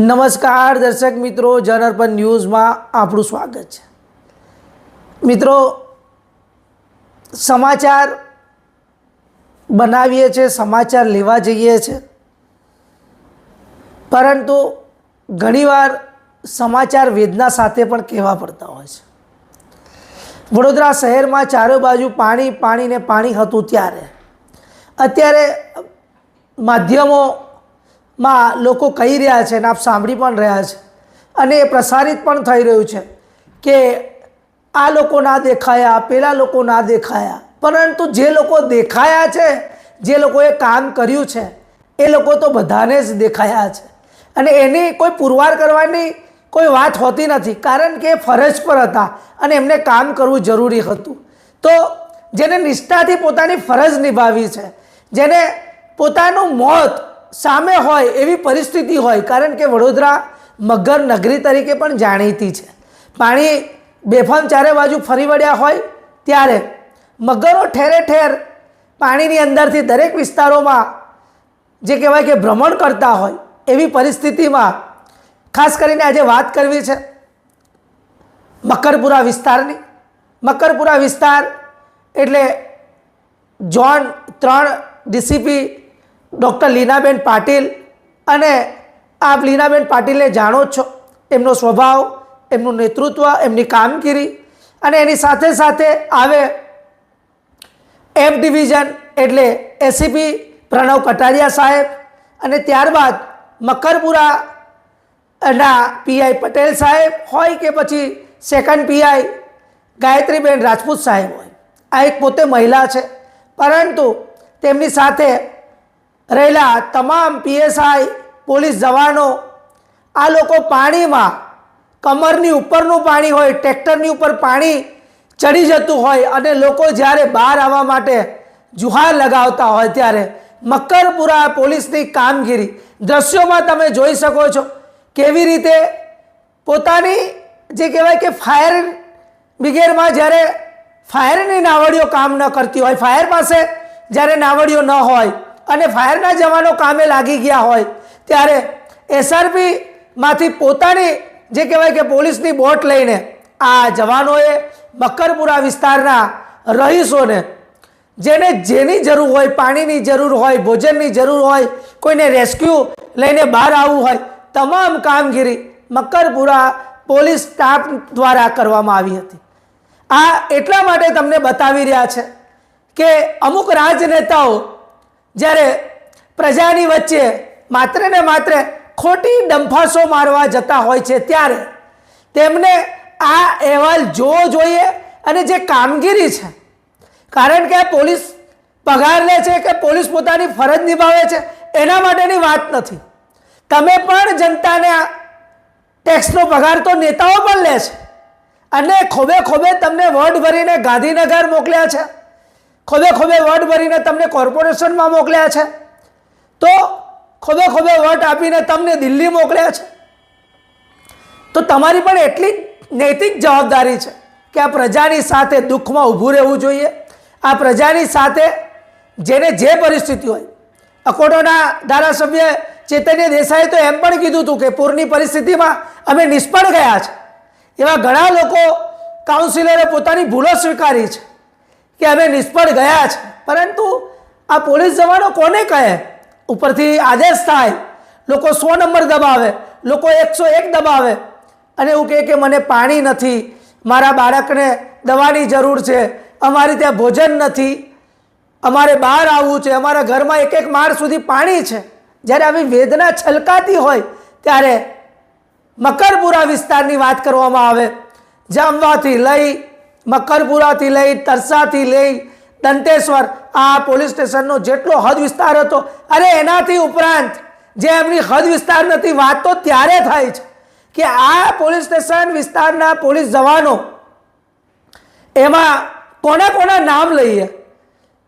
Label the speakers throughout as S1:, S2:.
S1: નમસ્કાર દર્શક મિત્રો જનઅર્પણ ન્યૂઝમાં આપણું સ્વાગત છે. મિત્રો, સમાચાર બનાવીએ છીએ સમાચાર લેવા જઈએ છીએ પરંતુ ઘણીવાર સમાચાર વેદના સાથે પણ કહેવા પડતા હોય છે. વડોદરા શહેરમાં ચારે બાજુ પાણી, પાણીને પાણી હતું ત્યારે. અત્યારે માધ્યમોમાં લોકો કહી રહ્યા છે અને આપ સાંભળી પણ રહ્યા છે. અને એ પ્રસારિત પણ થઈ રહ્યું છે કે આ લોકો ના દેખાયા, પેલા લોકો ના દેખાયા. પરંતુ જે લોકો દેખાયા છે, જે લોકોએ કામ કર્યું છે, એ લોકો તો બધાને જ દેખાયા છે. અને એની કોઈ પુરવાર કરવાની કોઈ વાત હોતી નથી, કારણ કે એ ફરજ પર હતા અને એમને કામ કરવું જરૂરી હતું. તો જેને નિષ્ઠાથી પોતાની ફરજ નિભાવી છે, જેને પોતાનું મોત સામે હોય એવી પરિસ્થિતિ હોય, કારણ કે વડોદરા મગર નગરી તરીકે પણ જાણીતી છે. પાણી બેફામ ચારે બાજુ ફરી વળ્યા હોય ત્યારે મગરો ઠેરે ઠેર પાણીની અંદરથી દરેક વિસ્તારોમાં જે કહેવાય કે ભ્રમણ કરતા હોય એવી પરિસ્થિતિમાં ખાસ કરીને આજે વાત કરવી છે મકરપુરા વિસ્તારની. મકરપુરા વિસ્તાર એટલે ઝોન ત્રણ ડીસીપી ડૉક્ટર લીનાબેન પાટીલ અને આપ લીનાબેન પાટીલને જાણો છો. એમનો સ્વભાવ, એમનું નેતૃત્વ, એમની કામગીરી અને એની સાથે સાથે આવે એફ ડિવિઝન એટલે એસીપી પ્રણવ કટારિયા સાહેબ અને ત્યારબાદ મકરપુરા ના પીઆઈ પટેલ સાહેબ હોય કે પછી સેકન્ડ પીઆઈ ગાયત્રીબેન રાજપૂત સાહેબ હોય. આ એક પોતે મહિલા છે. પરંતુ તેમની સાથે રહેલા તમામ પીએસઆઈ પોલીસ જવાનો, આ લોકો પાણીમાં કમરની ઉપરનું પાણી હોય, ટ્રેક્ટરની ઉપર પાણી ચડી જતું હોય અને લોકો જ્યારે બહાર આવવા માટે જુહાર લગાવતા હોય ત્યારે મકરપુરા પોલીસની કામગીરી દ્રશ્યોમાં તમે જોઈ શકો છો કેવી રીતે પોતાની જે કહેવાય કે ફાયર બ્રિગેડમાં જ્યારે ફાયરની નાવડીઓ કામ ન કરતી હોય, ફાયર પાસે જ્યારે નાવડીઓ ન હોય અને ફાયરના જવાનો કામે લાગી ગયા હોય, ત્યારે એસઆરપીમાંથી પોતાની જે કહેવાય કે પોલીસની બોટ લઈને આ જવાનોએ મકરપુરા વિસ્તારના રહીશોને, જેને જેની જરૂર હોય, પાણીની જરૂર હોય, ભોજનની જરૂર હોય, કોઈને રેસ્ક્યુ લઈને બહાર આવવું હોય, તમામ કામગીરી મકરપુરા પોલીસ સ્ટાફ દ્વારા કરવામાં આવી હતી. આ એટલા માટે તમને બતાવી રહ્યા છે કે અમુક રાજનેતાઓ જ્યારે પ્રજાની વચ્ચે માત્ર ને માત્ર ખોટી ડંફાસો મારવા જતા હોય છે, ત્યારે તેમને આ અહેવાલ જોવો જોઈએ અને જે કામગીરી છે, કારણ કે પોલીસ પગાર લે છે કે પોલીસ પોતાની ફરજ નિભાવે છે, એના માટેની વાત નથી. તમે પણ જનતાને ટેક્સનો પગાર તો નેતાઓ પણ લે છે અને ખોબે ખોબે તમને વોટ ભરીને ગાંધીનગર મોકલ્યા છે. ખોબે ખોબે વોટ ભરીને તમને કોર્પોરેશનમાં મોકલ્યા છે. તો ખોબે ખોબે વોટ આપીને તમને દિલ્હી મોકલ્યા છે. તો તમારી પણ એટલી નૈતિક જવાબદારી છે કે આ પ્રજાની સાથે દુઃખમાં ઊભું રહેવું જોઈએ. આ પ્રજાની સાથે જેને જે પરિસ્થિતિ હોય. અકોટોના ધારાસભ્ય ચેતન્ય દેસાઈએ તો એમ પણ કીધું હતું કે પૂરની પરિસ્થિતિમાં અમે નિષ્ફળ ગયા છે. એવા ઘણા લોકો કાઉન્સિલરે પોતાની ભૂલો સ્વીકારી છે. કે અમે નિષ્ફળ ગયા છે પરંતુ આ પોલીસ જવાનો કોને કહે? ઉપરથી આદેશ થાય. લોકો સો નંબર દબાવે. લોકો એકસો એક દબાવે. અને એવું કહે કે મને પાણી નથી. મારા બાળકને દવાની જરૂર છે. અમારી ત્યાં ભોજન નથી. અમારે બહાર આવવું છે. અમારા ઘરમાં એક એક માળ સુધી પાણી છે. જ્યારે આવી વેદના છલકાતી હોય, ત્યારે મકરપુરા વિસ્તારની વાત કરવામાં આવે. જામવાથી લઈ મકરપુરાથી લઈ, તરસાથી લઈ, દંતેશ્વર, આ પોલીસ સ્ટેશનનો જેટલો હદ વિસ્તાર હતો, અરે એનાથી ઉપરાંત જે એમની હદ વિસ્તાર નથી, વાત તો ત્યારે થાય છે કે આ પોલીસ સ્ટેશન વિસ્તારના પોલીસ જવાનો, એમાં કોના કોના નામ લઈએ?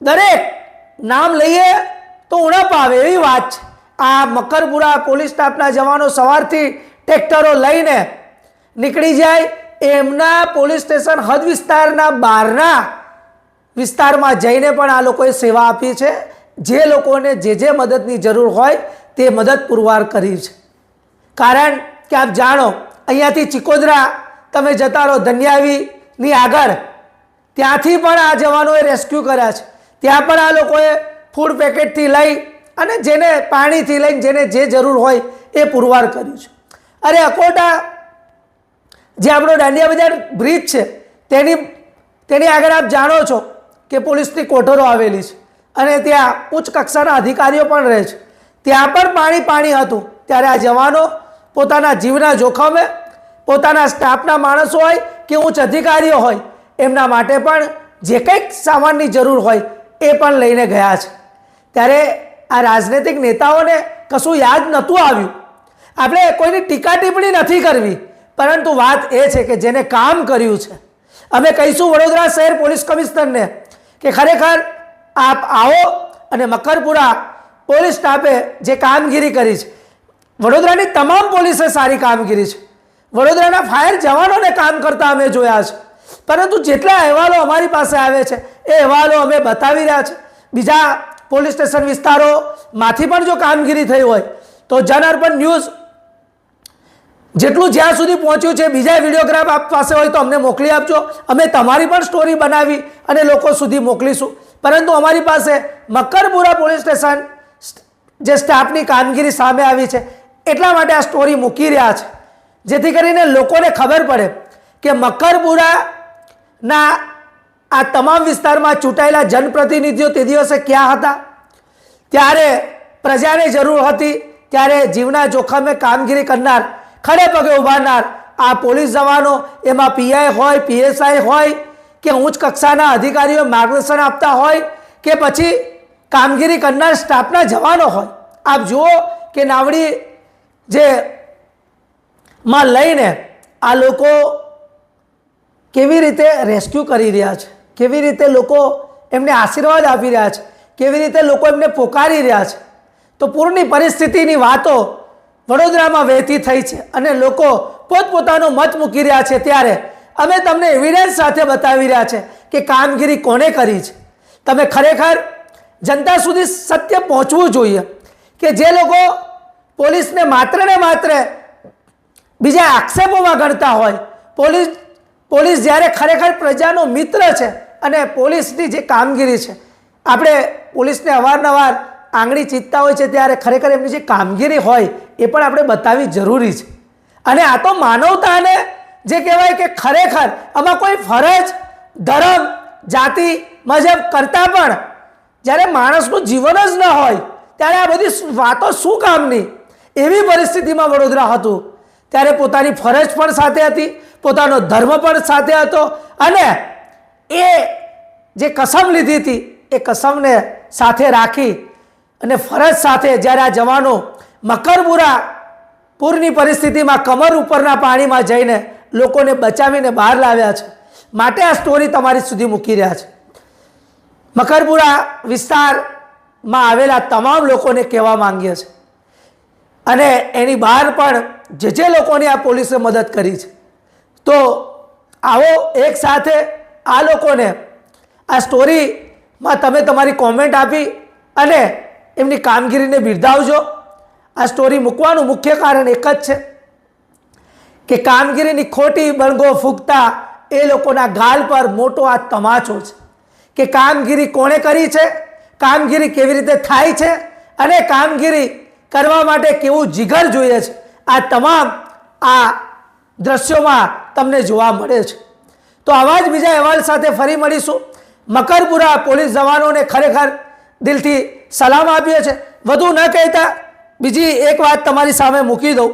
S1: દરેક નામ લઈએ તો ઉણપ આવે, એવી વાત છે. આ મકરપુરા પોલીસ સ્ટાફના જવાનો સવારથી ટ્રેક્ટરો લઈને નીકળી જાય એમના પોલીસ સ્ટેશન હદ વિસ્તારના બહારના વિસ્તારમાં જઈને પણ આ લોકોએ સેવા આપી છે. જે લોકોને જે જે મદદની જરૂર હોય તે મદદ પુરવાર કરી છે. કારણ કે આપ જાણો, અહીંયાથી ચિકોદરા તમે જતા રહો ધન્યાવીની આગળ, ત્યાંથી પણ આ જવાનોએ રેસ્ક્યુ કર્યા છે. ત્યાં પણ આ લોકોએ ફૂડ પેકેટથી લઈ અને જેને પાણીથી લઈને જેને જે જરૂર હોય એ પુરવાર કર્યું છે. અરે અકોટા જે આપણો દાંડિયા બજાર બ્રિજ છે, તેની તેની આગળ આપ જાણો છો કે પોલીસની કોઠરો આવેલી છે અને ત્યાં ઉચ્ચ કક્ષાના અધિકારીઓ પણ રહે છે. ત્યાં પણ પાણી પાણી હતું. ત્યારે આ જવાનો પોતાના જીવના જોખમે, પોતાના સ્ટાફના માણસો હોય કે ઉચ્ચ અધિકારીઓ હોય, એમના માટે પણ જે કંઈક સામાનની જરૂર હોય એ પણ લઈને ગયા છે. ત્યારે આ રાજનૈતિક નેતાઓને કશું યાદ નહોતું આવ્યું. આપણે કોઈની ટીકા ટિપ્પણી નથી કરવી. પરંતુ વાત એ છે કે જેને કામ કર્યું છે. અમે કહીશું વડોદરા શહેર પોલીસ કમિશનરને કે ખરેખર આપ આવો અને મકરપુરા પોલીસ સ્ટાફે જે કામગીરી કરી છે. વડોદરાની તમામ પોલીસે સારી કામગીરી છે. વડોદરાના ફાયર જવાનોને કામ કરતા અમે જોયા છે. પરંતુ જેટલા અહેવાલો અમારી પાસે આવે છે, એ અહેવાલો અમે બતાવી રહ્યા છે. બીજા પોલીસ સ્ટેશન વિસ્તારોમાંથી પણ જો કામગીરી થઈ હોય, તો જન અર્પણ ન્યૂઝ જેટલું જ્યાં સુધી પહોંચ્યું છે, બીજા વિડીયોગ્રાફ આપ પાસે હોય તો અમને મોકલી આપજો. અમે તમારી પણ સ્ટોરી બનાવી અને લોકો સુધી મોકલીશું. પરંતુ અમારી પાસે મકરપુરા પોલીસ સ્ટેશન જે સ્ટાફની કામગીરી સામે આવી છે, એટલા માટે આ સ્ટોરી મૂકી રહ્યા છે. જેથી કરીને લોકોને ખબર પડે કે મકરપુરાના આ તમામ વિસ્તારમાં ચૂંટાયેલા જનપ્રતિનિધિઓ તે દિવસે ક્યાં હતા? ત્યારે પ્રજાને જરૂર હતી, ત્યારે જીવના જોખમે કામગીરી કરનાર ખડે પગે ઉભારનાર. આ પોલીસ જવાનો એમાં પીઆઈ હોય પીએસઆઈ હોય, કે ઉચ્ચ કક્ષાના અધિકારીઓ માર્ગદર્શન આપતા હોય, કે પછી કામગીરી કરનાર સ્ટાફના જવાનો હોય. આપ જુઓ કે નાવડી જે માં લઈને આ લોકો કેવી રીતે રેસ્ક્યુ કરી રહ્યા છે, કેવી રીતે લોકો એમને આશીર્વાદ આપી રહ્યા છે, કેવી રીતે લોકો એમને પોકારી રહ્યા છે. તો પૂરની પરિસ્થિતિની વાતો વડોદરામાં વહેતી થઈ છે અને લોકો પોતપોતાનો મત મૂકી રહ્યા છે ત્યારે અમે તમને એવિડન્સ સાથે બતાવી રહ્યા છે કે કામગીરી કોને કરી છે. તમે ખરેખર જનતા સુધી સત્ય પહોંચવું જોઈએ કે જે લોકો પોલીસને માત્ર ને માત્ર બીજા આક્ષેપોમાં ગણતા હોય. પોલીસ પોલીસ જ્યારે ખરેખર પ્રજાનો મિત્ર છે અને પોલીસની જે કામગીરી છે. આપણે પોલીસને અવારનવાર આંગળી ચીતતા હોય છે ત્યારે ખરેખર એમની જે કામગીરી હોય એ પણ આપણે બતાવવી જરૂરી છે. અને આ તો માનવતાને જે કહેવાય કે ખરેખર આમાં કોઈ ફરજ, ધર્મ, જાતિ મજબ કરતાં પણ જ્યારે માણસનું જીવન જ ન હોય ત્યારે આ બધી વાતો શું કામની? એવી પરિસ્થિતિમાં વડોદરા હતું. ત્યારે પોતાની ફરજ પણ સાથે હતી, પોતાનો ધર્મ પણ સાથે હતો અને એ જે કસમ લીધી હતી એ કસમને સાથે રાખી અને ફરજ સાથે જ્યારે આ જવાનો મકરપુરા પૂરની પરિસ્થિતિમાં કમર ઉપરના પાણીમાં જઈને લોકોને બચાવીને બહાર લાવ્યા છે, માટે આ સ્ટોરી તમારી સુધી મૂકી રહ્યા છે. મકરપુરા વિસ્તારમાં આવેલા તમામ લોકોને કહેવા માંગીએ છે. અને એની બહાર પણ જે જે લોકોની આ પોલીસે મદદ કરી છે. તો આવો એક સાથે આ લોકોને આ સ્ટોરીમાં તમે તમારી કોમેન્ટ આપી અને એમની કામગીરીને બિરદાવજો. આ સ્ટોરી મૂકવાનું મુખ્ય કારણ એક જ છે કે કામગીરીની ખોટી બળગો ફૂંકતા એ લોકોના ગાલ પર મોટો આ તમાચો છે કે કામગીરી કોણે કરી છે? કામગીરી કેવી રીતે થાય છે? અને કામગીરી કરવા માટે કેવું જીગર જોઈએ છે? આ તમામ આ દ્રશ્યોમાં તમને જોવા મળે છે. તો આવા જ બીજા અહેવાલ સાથે ફરી મળીશું. મકરપુરા પોલીસ જવાનોને ખરેખર દિલથી સલામ આપીએ છે વધુ ન કહેતા બીજી એક વાત તમારી સામે મૂકી દઉં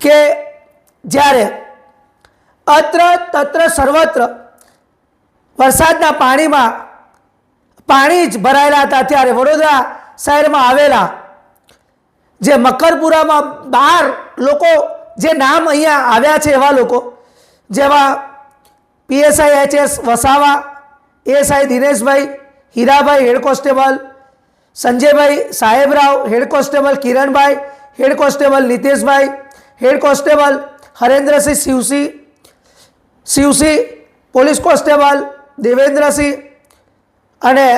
S1: કે જ્યારે અત્ર તત્ર સર્વત્ર વરસાદના પાણીમાં પાણી જ ભરાયેલા હતા, ત્યારે વડોદરા શહેરમાં આવેલા જે મકરપુરામાં બાર લોકો જે નામ અહીંયા આવ્યા છે એવા લોકો, જેવા PSI H S Vasava ASI Dineshbhai Hirabhai head constable, Sanjaybhai Sahebrao head constable, Kiranbhai head constable, Niteshbhai head constable, Harendrasinh Shivsinh Shivsinh police constable, Devendrasinh અને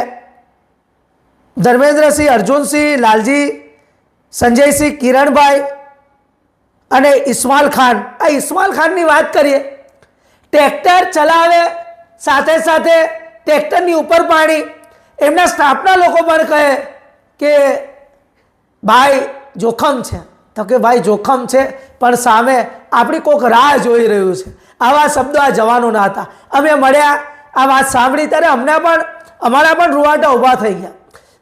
S1: ધર્મેન્દ્રસિંહ, અર્જુનસિંહ, લાલજી, સંજયસિંહ, કિરણભાઈ અને ઇસ્માલ ખાન. આ ઇસ્માલ ખાનની વાત કરીએ, ટ્રેક્ટર ચલાવે, સાથે સાથે ટ્રેક્ટરની ઉપર પાણી એમના સ્ટાફના લોકો પણ કહે કે, ભાઈ, જોખમ છે. તો કે, ભાઈ, જોખમ છે, પણ સામે આપણી કોઈક રાહ જોઈ રહ્યું છે. આવા શબ્દો આ જવાનોના હતા. અમે મળ્યા, આ વાત સાંભળી, ત્યારે અમને પણ, અમારા પણ રૂવાટા ઊભા થઈ ગયા.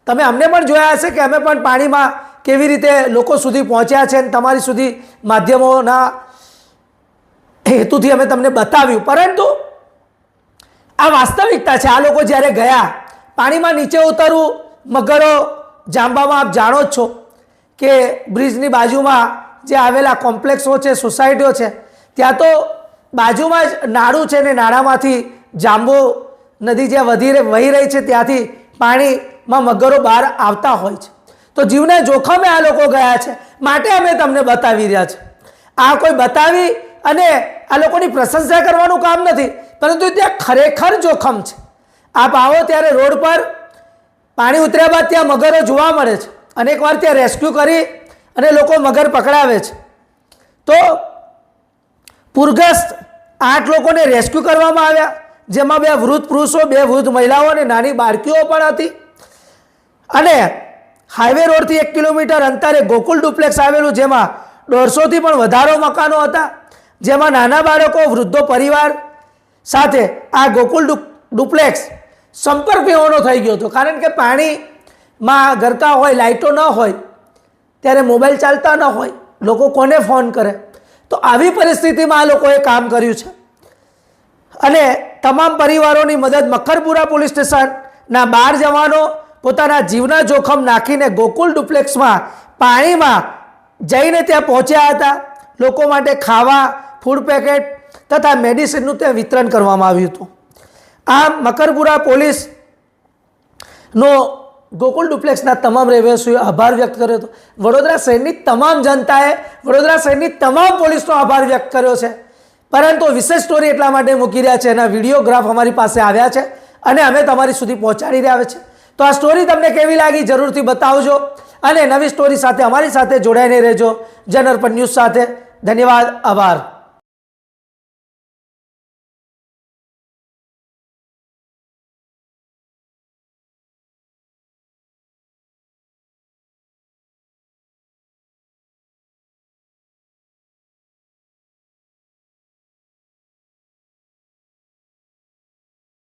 S1: તમે અમને પણ જોયા હશે કે અમે પણ પાણીમાં કેવી રીતે લોકો સુધી પહોંચ્યા છે અને તમારી સુધી માધ્યમોના હેતુથી અમે તમને બતાવ્યું. પરંતુ આ વાસ્તવિકતા છે. આ લોકો જ્યારે ગયા પાણીમાં નીચે ઉતરવું મગરો જાંબામાં આપ જાણો જ છો કે બ્રિજની બાજુમાં જે આવેલા કોમ્પ્લેક્સો છે, સોસાયટીઓ છે, ત્યાં તો બાજુમાં જ નાળું છે ને નાળામાંથી જાંબો નદી જ્યાં વધી વહી રહી છે, ત્યાંથી પાણીમાં મગરો બહાર આવતા હોય છે. તો જીવને જોખમે આ લોકો ગયા છે. માટે અમે તમને બતાવી રહ્યા છે. આ કોઈ બતાવી અને આ લોકોની પ્રશંસા કરવાનું કામ નથી, પરંતુ ત્યાં ખરેખર જોખમ છે. આપ આવો ત્યારે રોડ પર પાણી ઉતર્યા બાદ ત્યાં મગરો જોવા મળે છે. અનેકવાર ત્યાં રેસ્ક્યુ કરી અને લોકો મગર પકડાવે છે. તો પૂરગ્રસ્ત આઠ લોકોને રેસ્ક્યુ કરવામાં આવ્યા, જેમાં બે વૃદ્ધ પુરુષો, બે વૃદ્ધ મહિલાઓ અને નાની બાળકીઓ પણ હતી. અને હાઈવે રોડથી એક કિલોમીટર અંતરે ગોકુલ ડુપ્લેક્સ આવેલું, જેમાં દોઢસોથી પણ વધારો મકાનો હતા. જેમાં નાના બાળકો, વૃદ્ધો પરિવાર સાથે આ ગોકુલ ડુપ ડુપ્લેક્સ સંપર્ક વિહોણો થઈ ગયો હતો. કારણ કે પાણીમાં ગરકા હોય, લાઇટો ન હોય, ત્યારે મોબાઈલ ચાલતા ન હોય, લોકો કોને ફોન કરે? તો આવી પરિસ્થિતિમાં આ લોકોએ કામ કર્યું છે. અને તમામ પરિવારોની મદદ મખરપુરા પોલીસ સ્ટેશનના બાર જવાનો, પોતાના જીવના જોખમ નાખીને ગોકુલ ડુપ્લેક્સમાં પાણીમાં જઈને ત્યાં પહોંચ્યા હતા. લોકો માટે ખાવા ફૂડ પેકેટ તથા મેડિસિનનું ત્યાં વિતરણ કરવામાં આવ્યું હતું. આ મકરપુરા પોલીસનો ગોકુલ ડુપ્લેક્સના તમામ રહેવાસીઓએ આભાર વ્યક્ત કર્યો હતો. વડોદરા શહેરની તમામ જનતાએ વડોદરા શહેરની તમામ પોલીસનો આભાર વ્યક્ત કર્યો છે. પરંતુ વિશેષ સ્ટોરી એટલા માટે મૂકી રહ્યા છે, એના વિડીયોગ્રાફ અમારી પાસે આવ્યા છે અને અમે તમારી સુધી પહોંચાડી રહ્યા છે તો આ સ્ટોરી તમને કેવી લાગી જરૂરથી બતાવજો અને નવી સ્ટોરી સાથે અમારી સાથે જોડાઈને રહેજો. જનઅર્પણ ન્યૂઝ સાથે. ધન્યવાદ, આભાર.